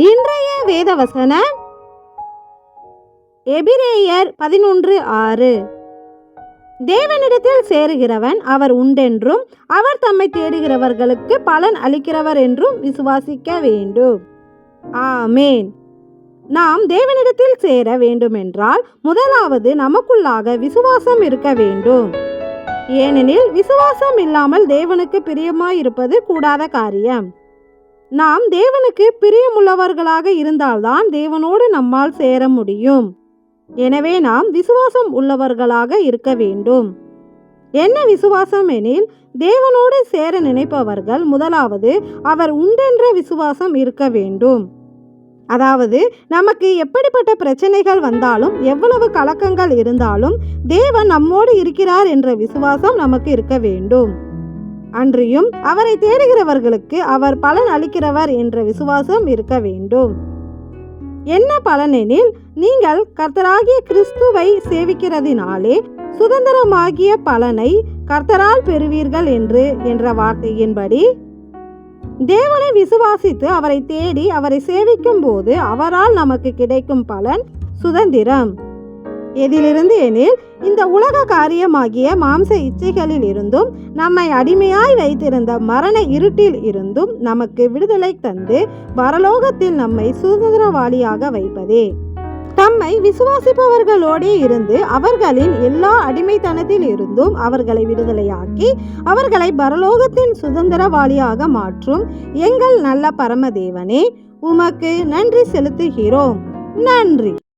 இன்றைய வேதவசன எபிரேயர் பதினொன்று ஆறு. தேவனிடத்தில் சேருகிறவன் அவர் உண்டென்றும் அவர் தம்மை தேடுகிறவர்களுக்கு பலன் அளிக்கிறவர் என்றும் விசுவாசிக்க வேண்டும். ஆமேன். நாம் தேவனிடத்தில் சேர வேண்டுமென்றால் முதலாவது நமக்குள்ளாக விசுவாசம் இருக்க வேண்டும். ஏனெனில் விசுவாசம் இல்லாமல் தேவனுக்கு பிரியமாயிருப்பது கூடாத காரியம். நாம் தேவனுக்கு பிரியமுள்ளவர்களாக இருந்தால்தான் தேவனோடு நம்மால் சேர முடியும். எனவே நாம் விசுவாசம் உள்ளவர்களாக இருக்க வேண்டும். என்ன விசுவாசம் எனில் தேவனோடு சேர நினைப்பவர்கள் முதலாவது அவர் உண்டென்ற விசுவாசம் இருக்க வேண்டும். அதாவது நமக்கு எப்படிப்பட்ட பிரச்சனைகள் வந்தாலும் எவ்வளவு கலக்கங்கள் இருந்தாலும் தேவன் நம்மோடு இருக்கிறார் என்ற விசுவாசம் நமக்கு இருக்க வேண்டும். அன்றியும் அவரை தேடுகிறவர்களுக்கு அவர் பலன் அளிக்கிறவர் என்ற விசுவாசம் இருக்க வேண்டும். என்ன பலனெனில் நீங்கள் கர்த்தராகிய கிறிஸ்துவை சேவிக்கிறதினாலே சுதந்திரமாகிய பலனை கர்த்தரால் பெறுவீர்கள் என்று என்ற வார்த்தையின்படி தேவனை விசுவாசித்து அவரை தேடி அவரை சேவிக்கும் போது அவரால் நமக்கு கிடைக்கும் பலன் சுதந்திரம். எதிலிருந்து எனில் இந்த உலக காரியமாகிய மாம்ச இச்சைகளில் இருந்தும் நம்மை அடிமையாய் வைத்திருந்த மரண இருட்டில் இருந்தும் நமக்கு விடுதலை தந்து பரலோகத்தில் நம்மை சுதந்திரவாளியாக வைப்பதே. தம்மை விசுவாசிப்பவர்களோடே இருந்து அவர்களின் எல்லா அடிமைத்தனத்தில் இருந்தும் அவர்களை விடுதலையாக்கி அவர்களை பரலோகத்தின் சுதந்திரவாளியாக மாற்றும் எங்கள் நல்ல பரமதேவனே உமக்கு நன்றி செலுத்துகிறோம். நன்றி.